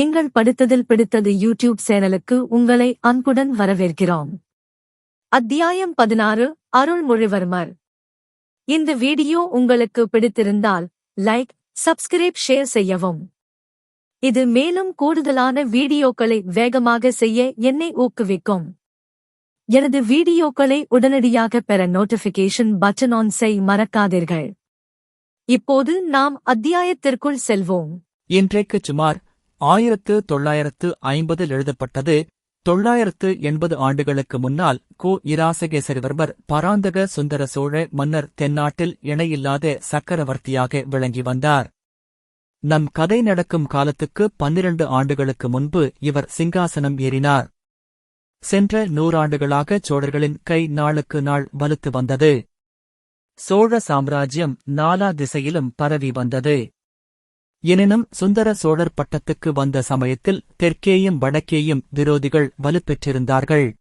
எங்கள் படித்ததில் பிடித்தது யூடியூப் சேனலுக்கு உங்களை அன்புடன் வரவேற்கிறோம். அத்தியாயம் பதினாறு அருள்மொழிவர்மர். இந்த வீடியோ உங்களுக்கு பிடித்திருந்தால் லைக் சப்ஸ்கிரைப் ஷேர் செய்யவும். இது மேலும் கூடுதலான வீடியோக்களை வேகமாக செய்ய என்னை ஊக்குவிக்கும். எனது வீடியோக்களை உடனடியாக பெற நோட்டிபிகேஷன் பட்டன் ஆன் செய் மறக்காதீர்கள். இப்போது நாம் அத்தியாயத்திற்குள் செல்வோம். இன்றைக்கு சுமார் ஆயிரத்து தொள்ளாயிரத்து ஐம்பதில் எழுதப்பட்டது. தொள்ளாயிரத்து எண்பது ஆண்டுகளுக்கு முன்னால் கோ. இராசகேசரிவர்மர் பராந்தக சுந்தர சோழ மன்னர் தென்னாட்டில் இணையில்லாத சக்கரவர்த்தியாக விளங்கி வந்தார். நம் கதை நடக்கும் காலத்துக்கு பன்னிரண்டு ஆண்டுகளுக்கு முன்பு இவர் சிங்காசனம் ஏறினார். சென்ற நூறாண்டுகளாக சோழர்களின் கை நாளுக்கு நாள் வலுத்து வந்தது. சோழ சாம்ராஜ்யம் நாலா திசையிலும் பரவி வந்தது. எனினும் சுந்தர சோழர் பட்டத்துக்கு வந்த சமயத்தில் தெற்கேயும் வடக்கேயும் விரோதிகள் வலுப்பெற்றிருந்தார்கள்.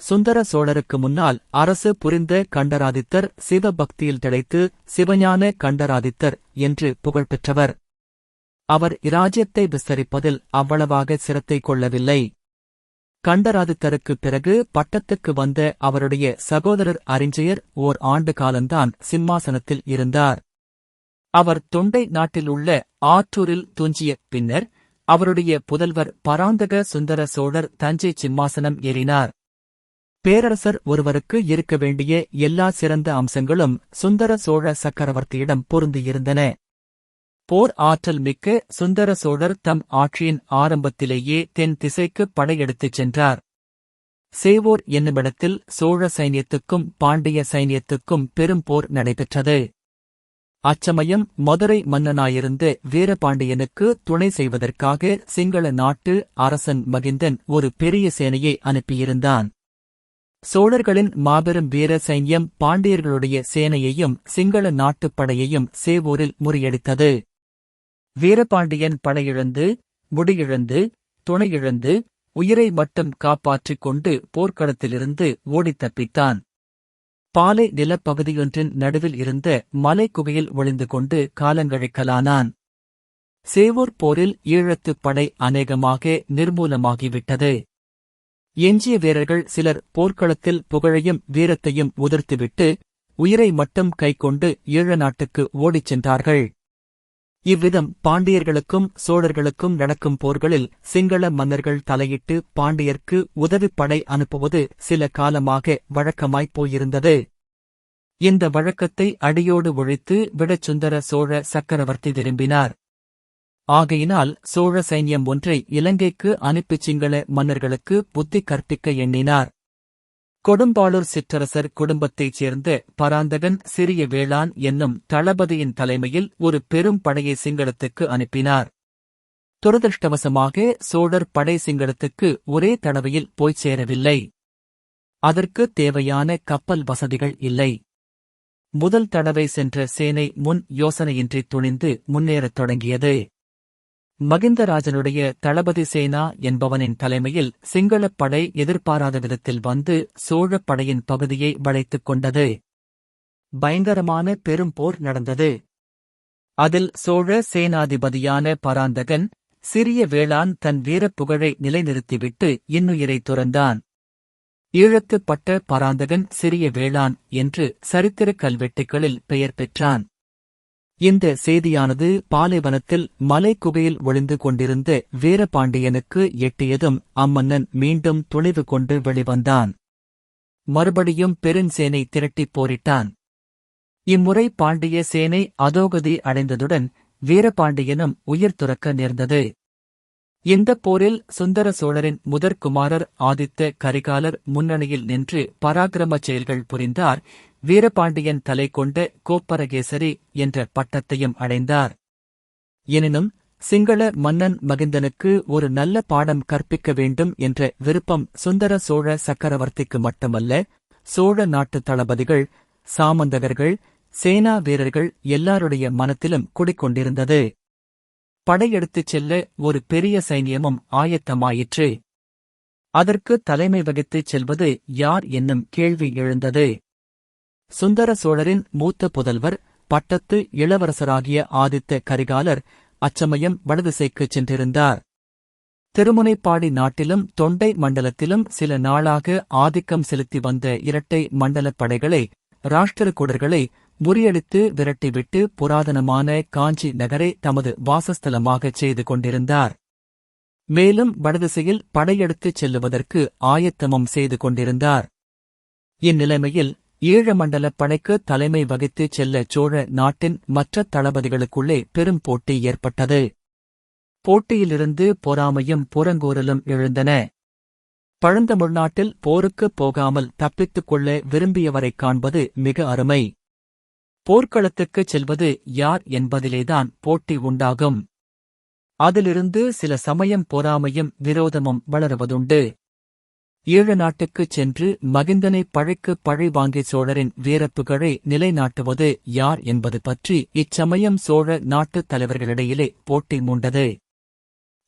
சுந்தர சோழருக்கு முன்னால் அரசு புரிந்த கண்டராதித்தர் சிவபக்தியில் திளைத்து சிவஞான கண்டராதித்தர் என்று புகழ்பெற்றவர் அவர் இராஜ்யத்தை விஸ்தரிப்பதில் அவ்வளவாக சிரத்தை கொள்ளவில்லை. கண்டராதித்தருக்குப் பிறகு பட்டத்துக்கு வந்த அவருடைய சகோதரர் அறிஞ்சயர் ஓர் ஆண்டு காலந்தான் சிம்மாசனத்தில் இருந்தார். அவர் தொண்டை நாட்டில் உள்ள ஆற்றூரில் துஞ்சிய பின்னர் அவருடைய புதல்வர் பராந்தக சுந்தர சோழர் தஞ்சை சிம்மாசனம் ஏறினார். பேரரசர் ஒருவருக்கு இருக்க வேண்டிய எல்லா சிறந்த அம்சங்களும் சுந்தர சோழ சக்கரவர்த்தியிடம் பொருந்தியிருந்தன போர் ஆற்றல் மிக்க சுந்தர சோழர் தம் ஆட்சியின் ஆரம்பத்திலேயே தென் திசைக்கு படையெடுத்துச் சென்றார். சேவோர் என்னுமிடத்தில் சோழ சைன்யத்துக்கும் பாண்டிய சைன்யத்துக்கும் பெரும் போர் நடைபெற்றது. அச்சமயம் மதுரை மன்னனாயிருந்த வீரபாண்டியனுக்கு துணை செய்வதற்காக சிங்கள நாட்டு அரசன் மகிந்தன் ஒரு பெரிய சேனையை அனுப்பியிருந்தான். சோழர்களின் மாபெரும் வீர சைன்யம் பாண்டியர்களுடைய சேனையையும் சிங்கள நாட்டுப் படையையும் சேவூரில் முறியடித்தது. வீரபாண்டியன் படையிழந்து முடியிழந்து துணையிழந்து உயிரை மட்டும் காப்பாற்றிக் கொண்டு போர்க்களத்திலிருந்து ஓடித் தப்பித்தான். பாலை நிலப்பகுதியொன்றின் நடுவில் இருந்த மலைக்குகையில் ஒளிந்து கொண்டு காலங்கழிக்கலானான். சேவூர் போரில் ஈழத்துப் படை அநேகமாக நிர்மூலமாகிவிட்டது. எஞ்சிய வீரர்கள் சிலர் போர்க்களத்தில் புகழையும் வீரத்தையும் உதிர்த்துவிட்டு உயிரை மட்டும் கைக்கொண்டு ஈழ நாட்டுக்கு ஓடிச் சென்றார்கள். இவ்விதம் பாண்டியர்களுக்கும் சோழர்களுக்கும் நடக்கும் போர்களில் சிங்கள மன்னர்கள் தலையிட்டு பாண்டியர்க்கு உதவிப்படை அனுப்புவது சில காலமாக வழக்கமாய்ப் போயிருந்தது. இந்த வழக்கத்தை அடியோடு ஒழித்து விடச்சுந்தர சோழ சக்கரவர்த்தி விரும்பினார். ஆகையினால் சோழ சைன்யம் ஒன்றை இலங்கைக்கு அனுப்பிச் சிங்கள மன்னர்களுக்கு புத்தி கற்பிக்க எண்ணினார். கொடும்பாளூர் சிற்றரசர் குடும்பத்தைச் சேர்ந்த பராந்தகன் சிறிய வேளான் என்னும் தளபதியின் தலைமையில் ஒரு பெரும் படையை சிங்களத்துக்கு அனுப்பினார். துரதிருஷ்டவசமாக சோழர் படை சிங்களத்துக்கு ஒரே தடவையில் போய்ச் சேரவில்லை. அதற்கு தேவையான கப்பல் வசதிகள் இல்லை. முதல் தடவை சென்ற சேனை முன் யோசனையின்றி துணிந்து முன்னேறத் தொடங்கியது. மகிந்தராஜனுடைய தளபதி சேனா என்பவனின் தலைமையில் சிங்களப் படை எதிர்பாராத விதத்தில் வந்து சோழப் படையின் பகுதியை வளைத்துக் கொண்டது. பயங்கரமான பெரும் போர் நடந்தது. அதில் சோழ சேனாதிபதியான பராந்தகன் சிறிய வேளான் தன் வீரப்புகழை நிலைநிறுத்திவிட்டு இன்னுயிரை துறந்தான். ஈழத்துப்பட்ட பராந்தகன் சிறிய வேளான் என்று சரித்திரக் கல்வெட்டுகளில் பெயர் பெற்றான். இந்த செய்தியானது பாலைவனத்தில் மலைக்குகையில் ஒளிந்து கொண்டிருந்த வீரபாண்டியனுக்கு எட்டியதும் அம்மன்னன் மீண்டும் துணிவு கொண்டு வெளிவந்தான். மறுபடியும் பெருஞ்சேனை திரட்டிப் போரிட்டான். இம்முறை பாண்டிய சேனை அதோகதி அடைந்ததுடன் வீரபாண்டியனும் உயிர் துறக்க நேர்ந்தது. இந்தப் போரில் சுந்தர சோழரின் முதற்குமாரர் ஆதித்த கரிகாலர் முன்னணியில் நின்று பராக்கிரம செயல்கள் புரிந்தார் வீரபாண்டியன் தலை கொண்ட கோப்பரகேசரி என்ற பட்டத்தையும் அடைந்தார். எனினும் சிங்கள மன்னன் மகிந்தனுக்கு ஒரு நல்ல பாடம் கற்பிக்க வேண்டும் என்ற விருப்பம் சுந்தர சோழ சக்கரவர்த்திக்கு மட்டுமல்ல சோழ நாட்டு தளபதிகள் சாமந்தகர்கள் சேனா வீரர்கள் எல்லாருடைய மனத்திலும் குடிக்கொண்டிருந்தது. படையெடுத்துச் செல்ல ஒரு பெரிய சைனியமும் ஆயத்தமாயிற்று. அதற்கு தலைமை வகித்துச் செல்வது யார் என்னும் கேள்வி எழுந்தது. சுந்தர சோழரின் மூத்த புதல்வர் பட்டத்து இளவரசராகிய ஆதித்த கரிகாலர் அச்சமயம் வடதிசைக்குச் சென்றிருந்தார். திருமுனைப்பாடி நாட்டிலும் தொண்டை மண்டலத்திலும் சில நாளாக ஆதிக்கம் செலுத்தி வந்த இரட்டை மண்டலப் படைகளை ராஷ்டிரகுடர்களை முறியடித்து விரட்டிவிட்டு புராதனமான காஞ்சி நகரை தமது வாசஸ்தலமாகச் செய்து கொண்டிருந்தார். மேலும் வடதிசையில் படையெடுத்துச் செல்லுவதற்கு ஆயத்தமும் செய்து கொண்டிருந்தார். இந்நிலைமையில் ஈழமண்டலப் படைக்கு தலைமை வகித்துச் செல்ல சோழ நாட்டின் மற்ற தளபதிகளுக்குள்ளே பெரும் போட்டி ஏற்பட்டது. போட்டியிலிருந்து பொறாமையும் புறங்கூறலும் எழுந்தன. பழந்தமிழ்நாட்டில் போருக்குப் போகாமல் தப்பித்துக் கொள்ள விரும்பியவரைக் காண்பது மிக அருமை. போர்க்களத்துக்குச் செல்வது யார் என்பதிலேதான் போட்டி உண்டாகும். அதிலிருந்து சில சமயம் பொறாமையும் விரோதமும் வளருவதுண்டு. ஈழ நாட்டுக்குச் சென்று மகிந்தனை பழைக்கு பழி வாங்கிய சோழரின் வீரப்புகழை நிலைநாட்டுவது யார் என்பது பற்றி இச்சமயம் சோழ நாட்டுத் தலைவர்களிடையிலே போட்டி மூண்டது.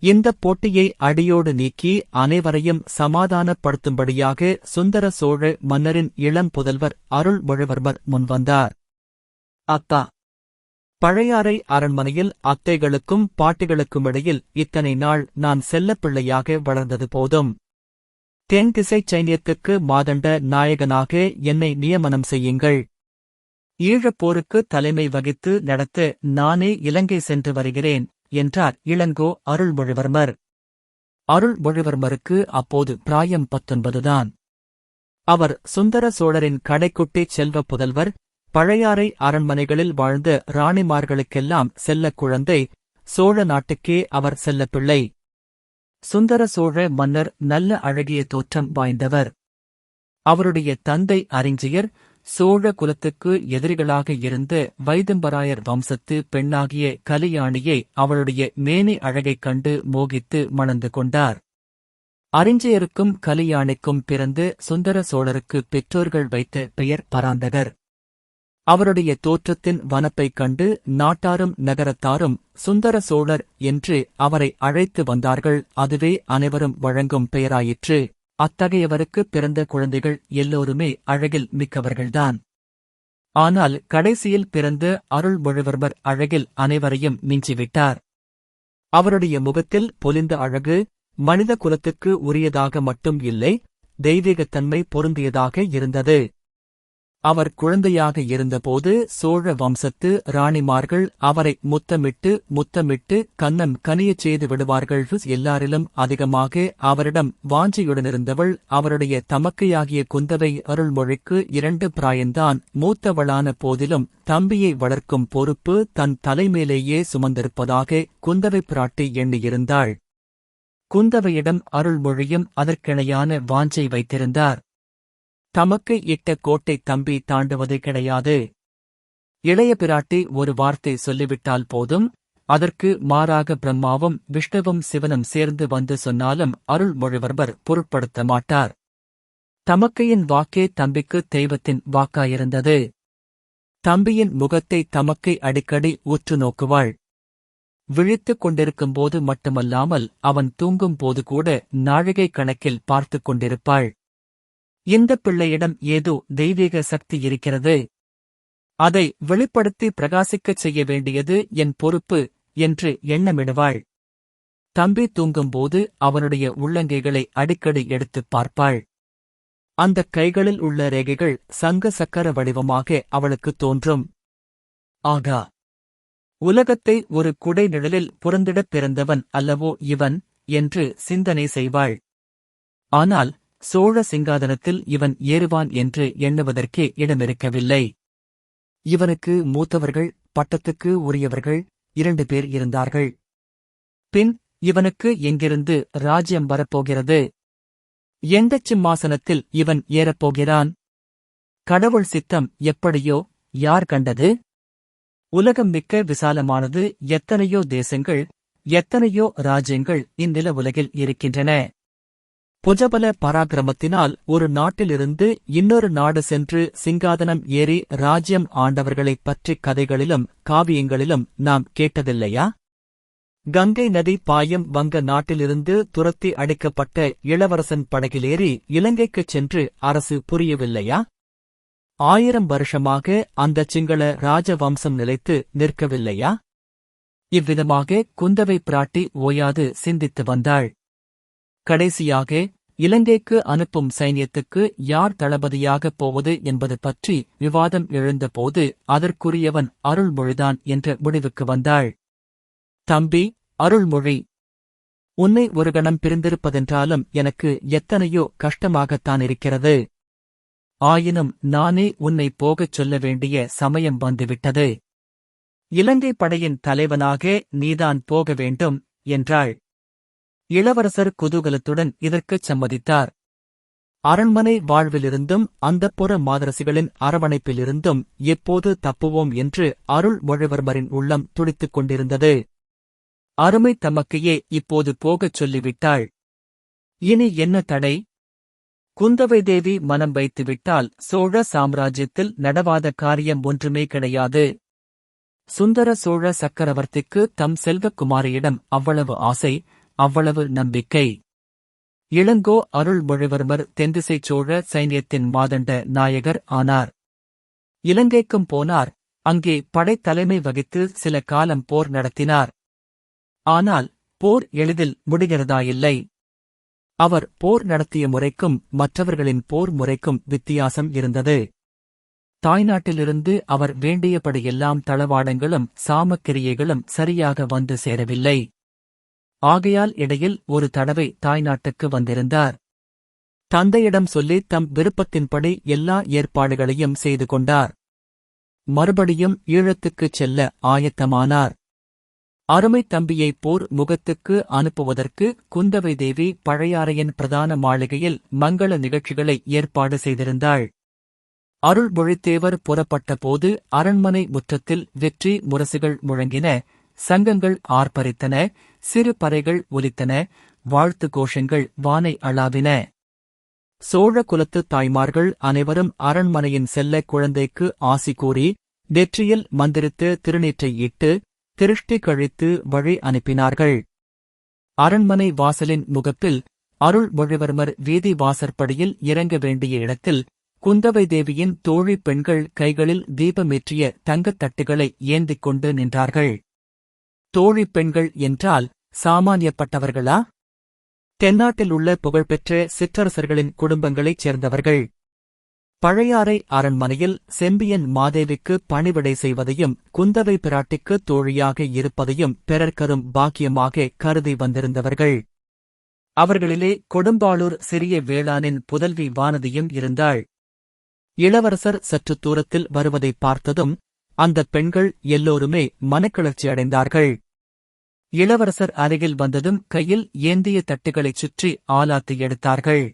இந்தப் போட்டியை அடியோடு நீக்கி அனைவரையும் சமாதானப்படுத்தும்படியாக சுந்தர சோழ மன்னரின் இளம் புதல்வர் அருள்மொழிவர்மர் முன்வந்தார். அத்தா. பழையாறை அரண்மனையில் அத்தைகளுக்கும் பாட்டிகளுக்கும் இடையில் இத்தனை நாள் நான் செல்லப்பிள்ளையாக வளர்ந்தது போதும். தென்திசை சைனியத்துக்கு சைன்யத்துக்கு மாதண்ட நாயகனாக என்னை நியமனம் செய்யுங்கள். ஈழப் போருக்கு தலைமை வகித்து நடத்த நானே இலங்கை சென்று வருகிறேன் என்றார் இளங்கோ அருள்மொழிவர்மர். அருள்மொழிவர்மருக்கு அப்போது பிராயம் பத்தொன்பதுதான். அவர் சுந்தர சோழரின் கடைக்குட்டி செல்வ புதல்வர் பழையாறை அரண்மனைகளில் வாழ்ந்த ராணிமார்களுக்கெல்லாம் செல்லக் குழந்தை சோழ நாட்டுக்கே அவர் செல்லப்பிள்ளை. சுந்தர சோழ மன்னர் நல்ல அழகிய தோற்றம் வாய்ந்தவர். அவருடைய தந்தை அறிஞியர் சோழ குலத்துக்கு எதிரிகளாக இருந்த வைதம்பராயர் வம்சத்து பெண்ணாகிய கலியாணியை அவளுடைய மேனி அழகைக் கண்டு மோகித்து மணந்து கொண்டார். அறிஞியருக்கும் கலியாணிக்கும் பிறந்து சுந்தர சோழருக்கு பெற்றோர்கள் வைத்த பெயர் பராந்தகர். அவருடைய தோற்றத்தின் வனப்பைக் கண்டு நாட்டாரும் நகரத்தாரும் சுந்தர சோழர் என்று அவரை அழைத்து வந்தார்கள். அதுவே அனைவரும் வழங்கும் பெயராயிற்று. அத்தகையவருக்கு பிறந்த குழந்தைகள் எல்லோருமே அழகில் மிக்கவர்கள்தான். ஆனால் கடைசியில் பிறந்த அருள்மொழிவர்மர் அழகில் அனைவரையும் மிஞ்சிவிட்டார். அவருடைய முகத்தில் பொலிந்த அழகு மனித குலத்துக்கு உரியதாக மட்டும் இல்லை தெய்வீகத்தன்மை பொருந்தியதாக இருந்தது. அவர் குழந்தையாக இருந்தபோது சோழ வம்சத்து ராணிமார்கள் அவரை முத்தமிட்டு முத்தமிட்டு கன்னம் கனியச் செய்து விடுவார்கள். எல்லாரிலும் அதிகமாக அவரிடம் வாஞ்சியுடனிருந்தவள் அவருடைய தமக்கையாகிய குந்தவை அருள்மொழிக்கு இரண்டு பிராயந்தான். மூத்தவளான போதிலும் தம்பியை வளர்க்கும் பொறுப்பு தன் தலைமேலேயே சுமந்திருப்பதாக குந்தவை பிராட்டி எண்ணியிருந்தாள். குந்தவையிடம் அருள்மொழியும் அதற்கிணையான வாஞ்சை வைத்திருந்தார். தமக்கு இட்ட கோட்டை தம்பி தாண்டுவது கிடையாது. இளைய பிராட்டி ஒரு வார்த்தை சொல்லிவிட்டால் போதும். அதற்கு மாறாக பிரம்மாவும் விஷ்ணுவும் சிவனும் சேர்ந்து வந்து சொன்னாலும் அருள்மொழிவர்மர் பொருட்படுத்த மாட்டார். தமக்கையின் வாக்கே தம்பிக்கு தெய்வத்தின் வாக்காயிருந்தது. தம்பியின் முகத்தை தமக்கை அடிக்கடி உற்று நோக்குவாள். விழித்துக் கொண்டிருக்கும்போது மட்டுமல்லாமல் அவன் தூங்கும் போது கூட நாழிகை கணக்கில் பார்த்துக் கொண்டிருப்பாள். இந்த பிள்ளையிடம் ஏதோ தெய்வீக சக்தி இருக்கிறது. அதை வெளிப்படுத்தி பிரகாசிக்கச் செய்ய வேண்டியது என் பொறுப்பு என்று எண்ணமிடுவாள். தம்பி தூங்கும்போது அவனுடைய உள்ளங்கைகளை அடிக்கடி எடுத்துப் பார்ப்பாள். அந்தக் கைகளில் உள்ள ரேகைகள் சங்க சக்கர வடிவமாக அவளுக்குத் தோன்றும். ஆகா! உலகத்தை ஒரு குடை நிழலில் புறந்திடப் பிறந்தவன் அல்லவோ இவன் என்று சிந்தனை செய்வாள். ஆனால் சோழ சிங்காதனத்தில் இவன் ஏறுவான் என்று எண்ணுவதற்கே இடமிருக்கவில்லை. இவனுக்கு மூத்தவர்கள் பட்டத்துக்கு உரியவர்கள் இரண்டு பேர் இருந்தார்கள். பின் இவனுக்கு எங்கிருந்து ராஜ்யம் வரப்போகிறது? எந்தச் சிம்மாசனத்தில் இவன் ஏறப்போகிறான்? கடவுள் சித்தம் எப்படியோ யார் கண்டது? உலகம் மிக்க விசாலமானது எத்தனையோ தேசங்கள் எத்தனையோ ராஜ்யங்கள் இந்நில உலகில் இருக்கின்றன. புஜபல பராக்கிரமத்தினால் ஒரு நாட்டிலிருந்து இன்னொரு நாடு சென்று சிங்காதனம் ஏறி ராஜ்யம் ஆண்டவர்களைப் பற்றிக் கதைகளிலும் காவியங்களிலும் நாம் கேட்டதில்லையா? கங்கை நதி பாயும் வங்க நாட்டிலிருந்து துரத்தி அடிக்கப்பட்ட இளவரசன் படகிலேறி இலங்கைக்குச் சென்று அரசு புரியவில்லையா? ஆயிரம் வருஷமாக அந்த சிங்கள ராஜவம்சம் நிலைத்து நிற்கவில்லையா? இவ்விதமாக குந்தவை பிராட்டி ஓயாது சிந்தித்து வந்தாள். கடைசியாக இலங்கைக்கு அனுப்பும் சைன்யத்துக்கு யார் தளபதியாகப் போவது என்பது பற்றி விவாதம் எழுந்தபோது அதற்குரியவன் அருள்மொழிதான் என்ற முடிவுக்கு வந்தாள். தம்பி அருள்மொழி. உன்னை ஒரு கணம் பிரிந்திருப்பதென்றாலும் எனக்கு எத்தனையோ கஷ்டமாகத்தான் இருக்கிறது. ஆயினும் நானே உன்னை போகச் சொல்ல வேண்டிய சமயம் வந்துவிட்டது. இலங்கை படையின் தலைவனாக நீதான் போக வேண்டும் என்றாள். இளவரசர் குதூகலத்துடன் இதற்குச் சம்மதித்தார். அரண்மனை வாழ்விலிருந்தும் அந்தப்புற மாதரசிகளின் அரவணைப்பிலிருந்தும் எப்போது தப்புவோம் என்று அருள்மொழிவர்மரின் உள்ளம் துடித்துக் கொண்டிருந்தது. அருமை தமக்கையே இப்போது போகச் சொல்லிவிட்டாள். இனி என்ன தடை? குந்தவை தேவி மனம் வைத்துவிட்டால் சோழ சாம்ராஜ்யத்தில் நடவாத காரியம் ஒன்றுமே கிடையாது. சுந்தர சோழ சக்கரவர்த்திக்கு தம் செல்வக்குமாரியிடம் அவ்வளவு ஆசை அவ்வளவு நம்பிக்கை. இளங்கோ அருள்மொழிவர்மர் தென்திசை சோழ சைன்யத்தின் மாதண்ட நாயகர் ஆனார். இலங்கைக்கும் போனார் அங்கே படைத்தலைமை வகித்து சில காலம் போர் நடத்தினார். ஆனால் போர் எளிதில் முடிகிறதாயில்லை. அவர் போர் நடத்திய முறைக்கும் மற்றவர்களின் போர் முறைக்கும் வித்தியாசம் இருந்தது. தாய்நாட்டிலிருந்து அவர் வேண்டியபடியெல்லாம் தளவாடங்களும் சாமக்கிரியைகளும் சரியாக வந்து சேரவில்லை. ஆகையால் இடையில் ஒரு தடவை தாய்நாட்டுக்கு வந்திருந்தார். தந்தையிடம் சொல்லி தம் விருப்பத்தின்படி எல்லா ஏற்பாடுகளையும் செய்து கொண்டார். மறுபடியும் ஈழத்துக்குச் செல்ல ஆயத்தமானார். அருமை தம்பியை போர் முகத்துக்கு அனுப்புவதற்கு குந்தவை தேவி பழையாறையின் பிரதான மாளிகையில் மங்கள நிகழ்ச்சிகளை ஏற்பாடு செய்திருந்தாள். அருள்மொழித்தேவர் புறப்பட்டபோது அரண்மனை முற்றத்தில் வெற்றி முரசுகள் முழங்கின சங்கங்கள் ஆர்ப்பரித்தன சிறு பறைகள் ஒலித்தன வாழ்த்து கோஷங்கள் வானை அளாவின சோழ குலத்து தாய்மார்கள் அனைவரும் அரண்மனையின் செல்ல குழந்தைக்கு ஆசி கூறி நெற்றியில் மந்திரித்து திருநீற்றை இட்டு திருஷ்டி கழித்து வழி அனுப்பினார்கள். அரண்மனை வாசலின் முகப்பில் அருள்மொழிவர்மர் வீதி வாசற்படியில் இறங்க வேண்டிய இடத்தில் குந்தவை தேவியின் தோழி பெண்கள் கைகளில் தீபமேற்றிய தங்கத் தட்டுகளை ஏந்திக் கொண்டு நின்றார்கள். தோழி பெண்கள் என்றால் சாமானியப்பட்டவர்களா? தென்னாட்டில் உள்ள புகழ்பெற்ற சிற்றரசர்களின் குடும்பங்களைச் சேர்ந்தவர்கள். பழையாறை அரண்மனையில் செம்பியன் மாதேவிக்கு பணிவிடை செய்வதையும் குந்தவை பிராட்டிக்கு தோழியாக இருப்பதையும் பிறர்க்கரும் பாக்கியமாக கருதி வந்திருந்தவர்கள். அவர்களிலே கொடும்பாளூர் சிறிய வேளானின் புதல்வி வானதியும் இருந்தாள். இளவரசர் சற்று தூரத்தில் வருவதை பார்த்ததும் அந்தப் பெண்கள் எல்லோருமே மனக்கிளர்ச்சி அடைந்தார்கள். இளவரசர் அருகில் வந்ததும் கையில் ஏந்திய தட்டுகளைச் சுற்றி ஆலாத்து எடுத்தார்கள்.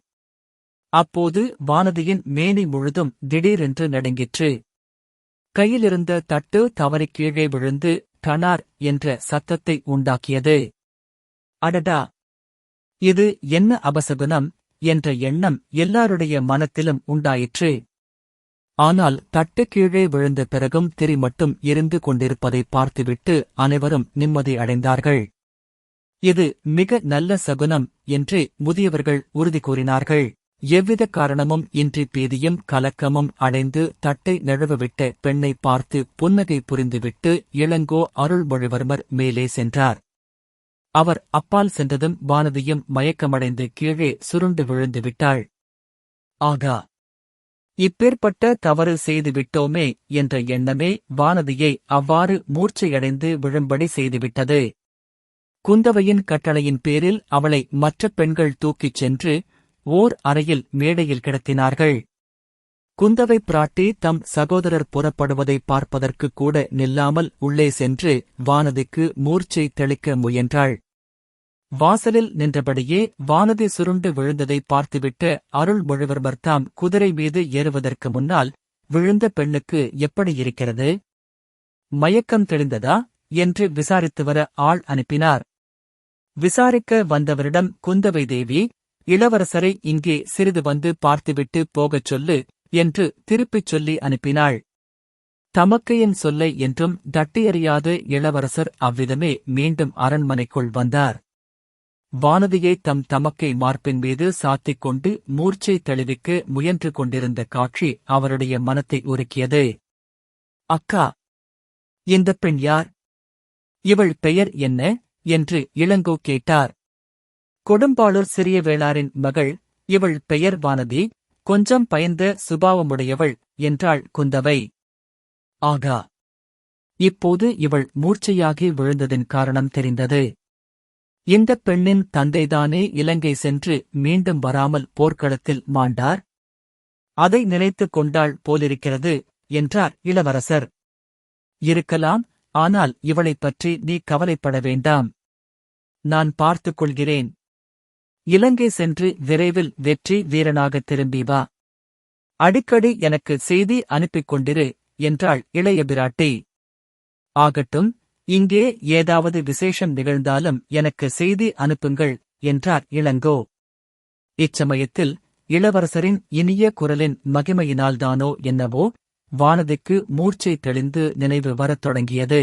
அப்போது வானதியின் மேனி முழுதும் திடீரென்று நடுங்கிற்று. கையிலிருந்த தட்டு தவறி கீழே விழுந்து டனார் என்ற சத்தத்தை உண்டாக்கியது. அடடா! இது என்ன அபசகுனம்? என்ற எண்ணம் எல்லாருடைய மனத்திலும் உண்டாயிற்று. ஆனால் தட்டு கீழே விழுந்த பிறகும் திரி மட்டும் எரிந்து கொண்டிருப்பதை பார்த்துவிட்டு அனைவரும் நிம்மதி அடைந்தார்கள். இது மிக நல்ல சகுனம் என்று முதியவர்கள் உறுதி கூறினார்கள். எவ்வித காரணமும் இன்றி பீதியும் கலக்கமும் அடைந்து தட்டை நழுவவிட்ட பெண்ணை பார்த்து புன்னகை புரிந்துவிட்டு இளங்கோ அருள்மொழிவர்மர் மேலே சென்றார். அவர் அப்பால் சென்றதும் வானதியும் மயக்கமடைந்து கீழே சுருண்டு விழுந்து விட்டாள். ஆகா! இப்பேற்பட்ட தவறு செய்து விட்டோமே என்ற எண்ணமே வானதியை அவ்வாறு மூர்ச்சையடைந்து விழும்படி செய்துவிட்டது. குந்தவையின் கட்டளையின் பேரில் அவளை மற்ற பெண்கள் தூக்கிச் சென்று ஓர் அறையில் மேடையில் கிடத்தினார்கள். குந்தவை பிராட்டி தம் சகோதரர் புறப்படுவதை பார்ப்பதற்கு கூட நில்லாமல் உள்ளே சென்று வானதிக்கு மூர்ச்சை தெளிக்க முயன்றாள். வாசலில் நின்றபடியே வானதி சுருண்டு விழுந்ததை பார்த்துவிட்டு அருள்மொழிவர்மர் தாம் குதிரை மீது ஏறுவதற்கு முன்னால் விழுந்த பெண்ணுக்கு எப்படி இருக்கிறது? மயக்கம் தெளிந்ததா? என்று விசாரித்து வர ஆள் அனுப்பினார். விசாரிக்க வந்தவரிடம் குந்தவை தேவி இளவரசரை இங்கே சிறிது வந்து பார்த்துவிட்டு போகச் சொல்லு என்று திருப்பிச் சொல்லி அனுப்பினாள். தமக்கையின் சொல்லை என்றும் தட்டியறியாத இளவரசர் அவ்விதமே மீண்டும் அரண்மனைக்குள் வந்தார். வானதியை தம் தமக்கை மார்பின் மீது சாத்திக் கொண்டு மூர்ச்சை தெளிவிக்க முயன்று கொண்டிருந்த காட்சி அவருடைய மனத்தை உருக்கியது. அக்கா இந்த பெண் யார்? இவள் பெயர் என்ன? என்று இளங்கோ கேட்டார். கொடும்பாளூர் சிறிய வேளாரின் மகள் இவள் பெயர் வானதி கொஞ்சம் பயந்த சுபாவமுடையவள் என்றாள் குந்தவை. ஆகா இப்போது இவள் மூர்ச்சையாகி விழுந்ததின் காரணம் தெரிந்தது. இந்தப் பெண்ணின் தந்தைதானே இலங்கை சென்று மீண்டும் வராமல் போர்க்களத்தில் மாண்டார்? அதை நினைத்துக் கொண்டாள் போலிருக்கிறது என்றார் இளவரசர். இருக்கலாம் ஆனால் இவளைப் பற்றி நீ கவலைப்பட வேண்டாம். நான் பார்த்துக் கொள்கிறேன். இலங்கை சென்று விரைவில் வெற்றி வீரனாகத் திரும்பி வா. அடிக்கடி எனக்கு செய்தி அனுப்பிக் கொண்டிரு என்றாள் இளைய பிராட்டி. ஆகட்டும் இங்கே ஏதாவது விசேஷம் நிகழ்ந்தாலும் எனக்கு செய்தி அனுப்புங்கள் என்றார் இளங்கோ. இச்சமயத்தில் இளவரசரின் இனிய குரலின் மகிமையினால்தானோ என்னவோ வானதிக்கு மூர்ச்சை தெளிந்து நினைவு வரத் தொடங்கியது.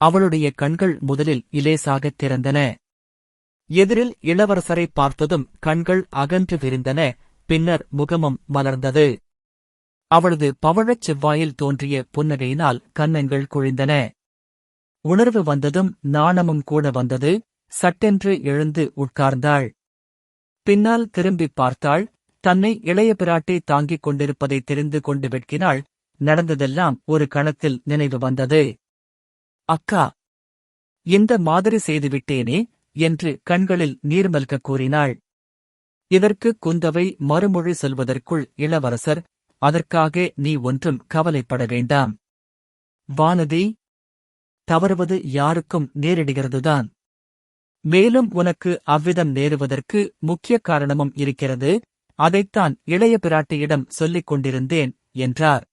அவளுடைய கண்கள் முதலில் இலேசாகத் திறந்தன. எதிரில் இளவரசரை பார்த்ததும் கண்கள் அகன்று விரிந்தன பின்னர் முகமும் மலர்ந்தது. அவளது பவழச் செவ்வாயில் தோன்றிய புன்னகையினால் கன்னங்கள் குழிந்தன. உணர்வு வந்ததும் நாணமும் கூட வந்தது. சட்டென்று எழுந்து உட்கார்ந்தாள். பின்னால் திரும்பிப் பார்த்தாள். தன்னை இளைய பிராட்டி தாங்கிக் கொண்டிருப்பதை தெரிந்து கொண்டு வெட்கினாள். நடந்ததெல்லாம் ஒரு கணத்தில் நினைவு வந்தது. அக்கா இந்த மாதிரி செய்துவிட்டேனே என்று கண்களில் நீர்மல்க கூறினாள். இதற்கு குந்தவை மறுமொழி சொல்வதற்குள் இளவரசர் அதற்காக நீ ஒன்றும் கவலைப்பட வேண்டாம். வானதி தவறுவது யாருக்கும் நேரிடுகிறதுதான். மேலும் உனக்கு அவ்விதம் நேருவதற்கு முக்கிய காரணமும் இருக்கிறது அதைத்தான் இளைய பிராட்டியிடம் சொல்லிக் கொண்டிருந்தேன் என்றார்.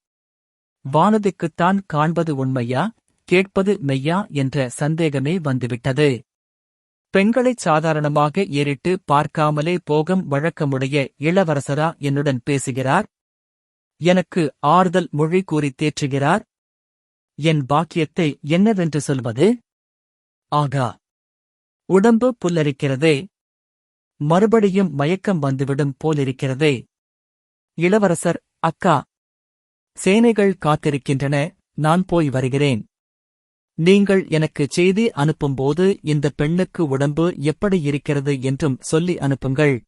வானதிக்குத்தான் காண்பது உண்மையா கேட்பது மெய்யா என்ற சந்தேகமே வந்துவிட்டது. பெண்களைச் சாதாரணமாக ஏறிட்டு பார்க்காமலே போகும் வழக்கமுடைய இளவரசரா என்னுடன் பேசுகிறார்? எனக்கு ஆறுதல் மொழி கூறி தேற்றுகிறார்? என் பாக்கியத்தை என்னவென்று சொல்வது? ஆகா. உடம்பு புல்லரிக்கிறதே. மறுபடியும் மயக்கம் வந்துவிடும் போலிருக்கிறதே. இளவரசர் அக்கா. சேனைகள் காத்திருக்கின்றன நான் போய் வருகிறேன். நீங்கள் எனக்கு செய்தி அனுப்பும்போது இந்த பெண்ணுக்கு உடம்பு எப்படி இருக்கிறது என்றும் சொல்லி அனுப்புங்கள்.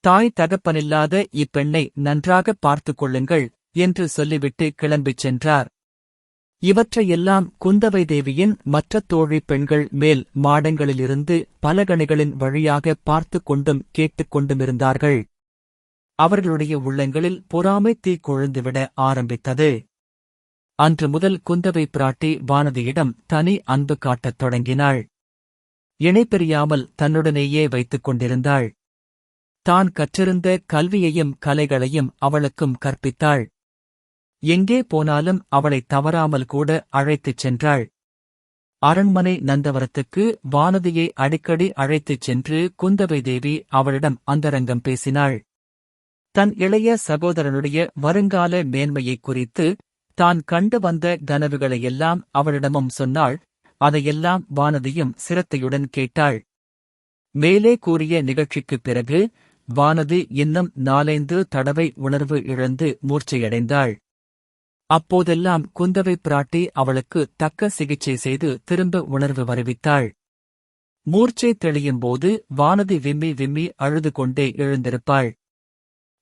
தாய் தகப்பனில்லாத இப்பெண்ணை நன்றாக பார்த்துக் கொள்ளுங்கள் என்று சொல்லிவிட்டு கிளம்பிச் சென்றார். இவற்றையெல்லாம் குந்தவை தேவியின் மற்ற தோழி பெண்கள் மேல் மாடங்களிலிருந்து பலகணிகளின் வழியாக பார்த்துக் கொண்டும் கேட்டுக் கொண்டுமிருந்தார்கள். அவர்களுடைய உள்ளங்களில் பொறாமை தீ கொழுந்துவிட ஆரம்பித்தது. அன்று முதல் குந்தவை பிராட்டி வானதியிடம் தனி அன்பு காட்டத் தொடங்கினாள். இணைப்பெரியாமல் தன்னுடனேயே வைத்துக் கொண்டிருந்தாள். தான் கற்றிருந்த கல்வியையும் கலைகளையும் அவளுக்கும் கற்பித்தாள். எங்கே போனாலும் அவளை தவறாமல் கூட அழைத்துச் சென்றாள். அரண்மனை நந்தவரத்துக்கு வானதியை அடிக்கடி அழைத்துச் சென்று குந்தவை தேவி அவளிடம் அந்தரங்கம் பேசினாள். தன் இளைய சகோதரனுடைய வருங்கால மேன்மையைக் குறித்து தான் கண்டு வந்த கனவுகளையெல்லாம் அவளிடமும் சொன்னாள். அதையெல்லாம் வானதியும் சிரத்தையுடன் கேட்டாள். மேலே கூறிய நிகழ்ச்சிக்குப் பிறகு வானதி இன்னும் நாலைந்து தடவை உணர்வு இழந்து மூர்ச்சையடைந்தாள். அப்போதெல்லாம் குந்தவை பிராட்டி அவளுக்கு தக்க சிகிச்சை செய்து திரும்ப உணர்வு வருவித்தாள். மூர்ச்சை தெளியும் போது வானதி விம்மி விம்மி அழுது கொண்டே எழுந்திருப்பாள்.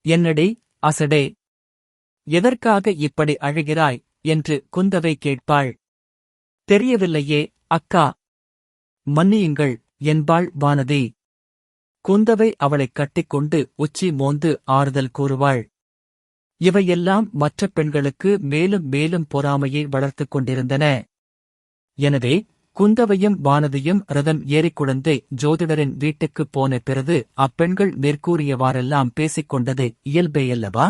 என்னடி அசடே எதற்காக இப்படி அழுகிறாய்? என்று குந்தவை கேட்பாள். தெரியவில்லையே அக்கா மன்னியுங்கள் என்பாள் வானதி. குந்தவை அவளைக் கட்டிக்கொண்டு உச்சி மோந்து ஆறுதல் கூறுவாள். இவையெல்லாம் மற்ற பெண்களுக்கு மேலும் மேலும் பொறாமையை வளர்த்துக் கொண்டிருந்தன. எனவே குந்தவையும் வானதியும் ரதம் ஏறிக்குழந்தை ஜோதிடரின் வீட்டுக்குப் போன பிறகு அப்பெண்கள் மேற்கூறியவாறெல்லாம் பேசிக் கொண்டது இயல்பேயல்லவா